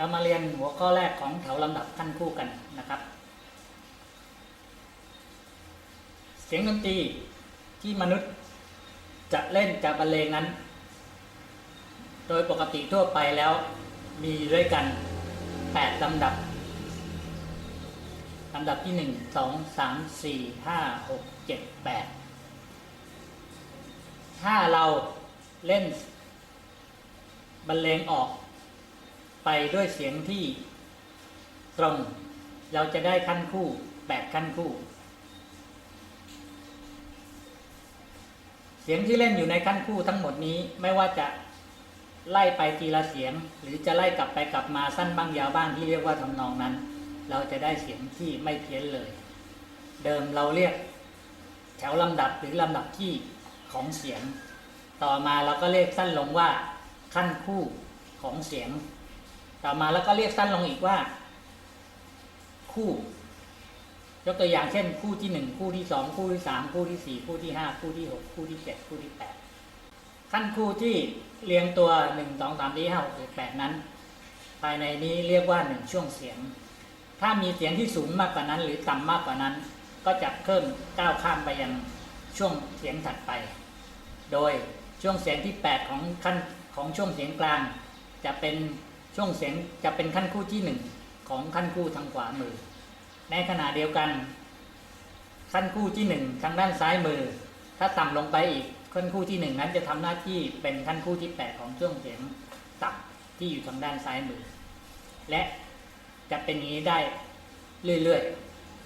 เรามาเรียนหัวข้อแรกของแถวลำดับขั้นคู่กันนะครับ เสียงดนตรีที่มนุษย์จะเล่นจะบรรเลงนั้น โดยปกติทั่วไปแล้วมีด้วยกัน 8ลำดับลำดับที่ 1 2 3 4 5 6 7 8 ถ้าเราเล่นบรรเลงออก ไปด้วยเสียงที่ตรง เราจะได้ขั้นคู่แปดขั้นคู่ เสียงที่เล่นอยู่ในขั้นคู่ทั้งหมดนี้ไม่ว่าจะไล่ไปทีละเสียง หรือจะไล่กลับไปกลับมาสั้นบ้างยาวบ้างที่เรียกว่าทำนองนั้น เราจะได้เสียงที่ไม่เพี้ยนเลย เดิมเราเรียก แถวลำดับหรือลำดับที่ของเสียง ต่อมาเราก็เรียกสั้นลงว่าขั้นคู่ของเสียง ต่อมาแล้วก็เรียกสั้นลงอีกว่า คู่ ยกตัวอย่างเช่น คู่ที่หนึ่งคู่ที่สองคู่ที่สามคู่ที่สี่คู่ที่ห้าคู่ที่หกคู่ที่เจ็ดคู่ที่แปดขั้นคู่ที่เรียงตัวหนึ่งสองสามสี่ห้าหกเจ็ดแปดนั้น ภายในนี้เรียกว่าหนึ่งช่วงเสียง ถ้ามีเสียงที่สูงมากกว่านั้น หรือต่ำมากกว่านั้น ก็จะเพิ่มก้าวข้ามไปยังช่วงเสียงถัดไป โดยช่วงเสียงที่ 8 ของขั้นของช่วงเสียงกลาง จะเป็น ช่วงเสียงจะเป็นขั้นคู่ที่1ของขั้นคู่ทางขวามือ ในขณะเดียวกัน ขั้นคู่ที่1ทางด้านซ้ายมือ ถ้าต่ำลงไปอีกขั้นคู่ที่1นั้นจะทำหน้าที่เป็นขั้นคู่ที่8ของช่วงเสียงต่ำที่อยู่ทางด้านซ้ายมือ และจะเป็นอย่างนี้ได้เรื่อย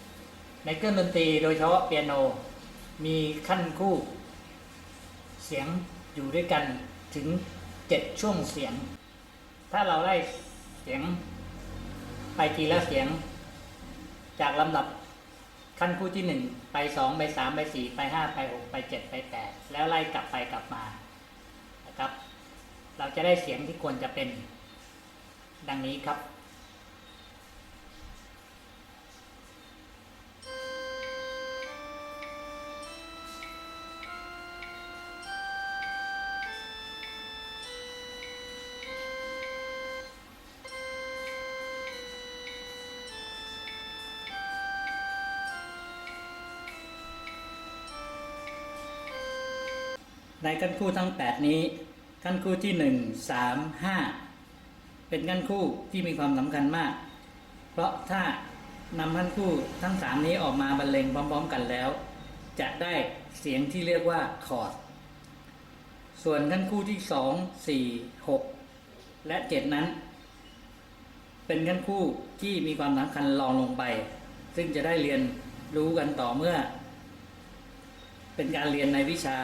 ๆในเครื่องดนตรีโดยเฉพาะเปียโนมีขั้นคู่เสียงอยู่ด้วยกันถึงเจ็ดช่วงเสียง ถ้าเราไล่เสียงไปทีละเสียง จากลำดับขั้นคู่ที่หนึ่งไปสองไปสามไปสี่ไปห้าไปหกไปเจ็ดไปแปดแล้วไล่กลับไปกลับมานะครับ เราจะได้เสียงที่ควรจะเป็นดังนี้ครับ ในขั้นคู่ทั้ง 8 นี้ ขั้นคู่ที่ 1 3 5 เป็นขั้นคู่ที่มีความสำคัญมาก เพราะถ้านำขั้นคู่ทั้ง 3 นี้ออกมาบรรเลงพร้อม ๆ กันแล้ว จะได้เสียงที่เรียกว่าคอร์ดส่วนขั้นคู่ที่ 2 4 6 และ 7 นั้น เป็นขั้นคู่ที่มีความสำคัญรองลงไป ซึ่งจะได้เรียนรู้กันต่อเมื่อ เป็นการเรียนในวิชา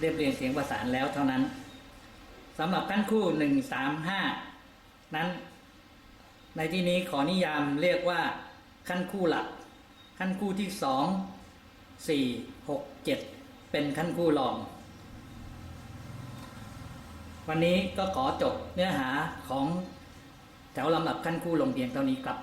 เรียบเรียงเสียงประสานแล้วเท่านั้นสำหรับขั้นคู่หนึ่งสามห้านั้น ในที่นี้ขอนิยามเรียกว่าขั้นคู่หลัก ขั้นคู่ที่สองสี่หกเจ็ดเป็นขั้นคู่รอง วันนี้ก็ขอจบเนื้อหาของแถวลำดับขั้นคู่ลงเพียงเท่านี้ครับ